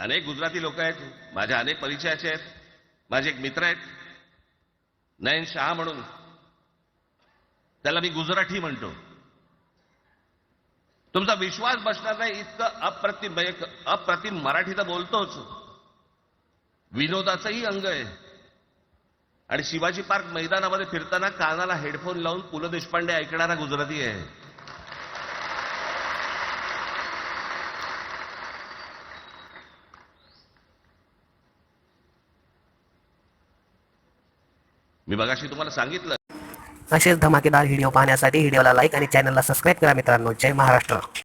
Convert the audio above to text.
अनेक गुजराती लोक आहेत. माझ्या अनेक परिचयाचे आहेत. माझे एक मित्र आहेत. नयन शहा म्हणून. त्याला मी गुजराठी म्हणतो. तुमचा विश्वास बसणार नाही इतकं अप्रतिम म्हणजे अप्रतिम मराठी तर बोलतोच. विनोदाचंही अंग आहे. आणि शिवाजी पार्क मैदानामध्ये फिरताना कानाला हेडफोन लावून पु ल देशपांडे ऐकणारा गुजराती आहे. मी बघाशी तुम्हाला सांगितलं. असेच धमाकेदार व्हिडिओ पाहण्यासाठी व्हिडिओला लाईक आणि चॅनलला सबस्क्राईब करा मित्रांनो. जय महाराष्ट्र.